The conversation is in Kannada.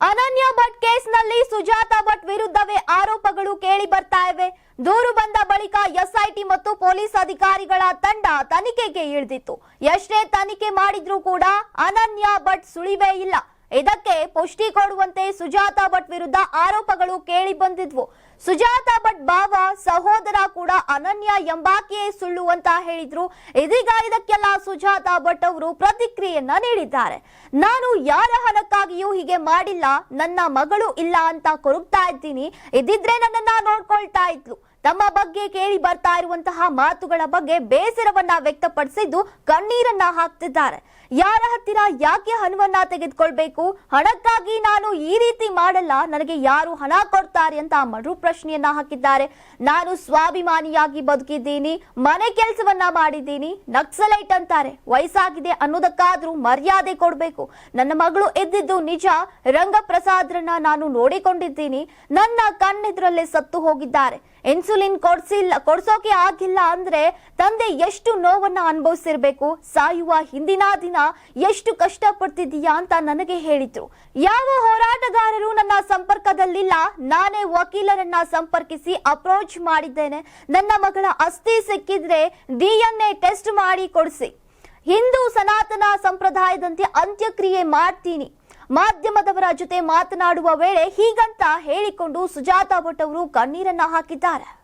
ಅನನ್ಯ ಭಟ್ ಕೇಸ್ನಲ್ಲಿ ಸುಜಾತ ಭಟ್ ವಿರುದ್ಧವೇ ಆರೋಪಗಳು ಕೇಳಿ ಬರ್ತಾ ಇವೆ. ದೂರು ಬಂದ ಬಳಿಕ ಎಸ್ಐಟಿ ಮತ್ತು ಪೊಲೀಸ್ ಅಧಿಕಾರಿಗಳ ತಂಡ ತನಿಖೆಗೆ ಇಳಿದಿತ್ತು. ಎಷ್ಟೇ ತನಿಖೆ ಮಾಡಿದ್ರೂ ಕೂಡ ಅನನ್ಯ ಭಟ್ ಸುಳಿವೇ ಇಲ್ಲ. ಇದಕ್ಕೆ ಪುಷ್ಟಿ ಕೊಡುವಂತೆ ಸುಜಾತಾ ಭಟ್ ವಿರುದ್ಧ ಆರೋಪಗಳು ಕೇಳಿ ಬಂದಿದ್ವು. ಸುಜಾತಾ ಭಟ್ ಬಾವ ಸಹೋದರ ಕೂಡ ಅನನ್ಯ ಎಂಬಾಕೆಯೇ ಸುಳ್ಳು ಅಂತ ಹೇಳಿದ್ರು. ಇದೀಗ ಇದಕ್ಕೆಲ್ಲ ಸುಜಾತಾ ಭಟ್ ಅವರು ಪ್ರತಿಕ್ರಿಯೆಯನ್ನ ನೀಡಿದ್ದಾರೆ. ನಾನು ಯಾರ ಹಣಕ್ಕಾಗಿಯೂ ಹೀಗೆ ಮಾಡಿಲ್ಲ, ನನ್ನ ಮಗಳು ಇಲ್ಲ ಅಂತ ಕೊರಗ್ತಾ ಇದ್ದೀನಿ. ಇದ್ದಿದ್ರೆ ನನ್ನನ್ನ ನೋಡ್ಕೊಳ್ತಾ ಇದ್ಲು. ತಮ್ಮ ಬಗ್ಗೆ ಕೇಳಿ ಬರ್ತಾ ಇರುವಂತಹ ಮಾತುಗಳ ಬಗ್ಗೆ ಬೇಸರವನ್ನ ವ್ಯಕ್ತಪಡಿಸಿದ್ದು ಕಣ್ಣೀರನ್ನ ಹಾಕ್ತಿದ್ದಾರೆ. ಯಾರ ಹತ್ತಿರ ಯಾಕೆ ಹಣವನ್ನ ತೆಗೆದುಕೊಳ್ಬೇಕು? ಹಣಕ್ಕಾಗಿ ನಾನು ಈ ರೀತಿ ಮಾಡಲ್ಲ. ನನಗೆ ಯಾರು ಹಣ ಕೊಡ್ತಾರೆ ಅಂತ ಮರು ಪ್ರಶ್ನೆಯನ್ನ ಹಾಕಿದ್ದಾರೆ. ನಾನು ಸ್ವಾಭಿಮಾನಿಯಾಗಿ ಬದುಕಿದ್ದೀನಿ. ಮನೆ ಕೆಲಸವನ್ನ ಮಾಡಿದ್ದೀನಿ. ನಕ್ಸಲೈಟ್ ಅಂತಾರೆ. ವಯಸ್ಸಾಗಿದೆ ಅನ್ನೋದಕ್ಕಾದ್ರೂ ಮರ್ಯಾದೆ ಕೊಡ್ಬೇಕು. ನನ್ನ ಮಗಳು ಎದ್ದಿದ್ದು ನಿಜ. ರಂಗಪ್ರಸಾದ್ರನ್ನ ನಾನು ನೋಡಿಕೊಂಡಿದ್ದೀನಿ. ನನ್ನ ಕಣ್ಣೆದುರಲ್ಲೇ ಸತ್ತು ಹೋಗಿದ್ದಾರೆ. ಇನ್ಸುಲಿನ್ ಕೊಡ್ಸಿಲ್ಲ ಕೊಡ್ಸೋಕೆ ಆಗಿಲ್ಲ ಅಂದ್ರೆ ತಂದೆ ಎಷ್ಟು ನೋವನ್ನ ಅನುಭವಿಸಿರ್ಬೇಕು? ಸಾಯುವ ಹಿಂದಿನ ದಿನ ಎಷ್ಟು ಕಷ್ಟ ಪಡ್ತಿದ್ದೀಯಾ ಅಂತ ನನಗೆ ಹೇಳಿದ್ರು. ಯಾವ ಹೋರಾಟಗಾರರು ನನ್ನ ಸಂಪರ್ಕದಲ್ಲಿಲ್ಲ. ನಾನೇ ವಕೀಲರನ್ನ ಸಂಪರ್ಕಿಸಿ ಅಪ್ರೋಚ್ ಮಾಡಿದ್ದೇನೆ. ನನ್ನ ಮಗಳ ಅಸ್ಥಿ ಸಿಕ್ಕಿದ್ರೆ ಡಿಎನ್ಎ ಟೆಸ್ಟ್ ಮಾಡಿ ಕೊಡಿಸಿ. ಹಿಂದೂ ಸನಾತನ ಸಂಪ್ರದಾಯದಂತೆ ಅಂತ್ಯಕ್ರಿಯೆ ಮಾಡ್ತೀನಿ. ಮಾಧ್ಯಮದವರ ಜೊತೆ ಮಾತನಾಡುವ ವೇಳೆ ಹೀಗಂತ ಹೇಳಿಕೊಂಡು ಸುಜಾತ ಭಟ್ ಅವರು ಕಣ್ಣೀರನ್ನ ಹಾಕಿದ್ದಾರೆ.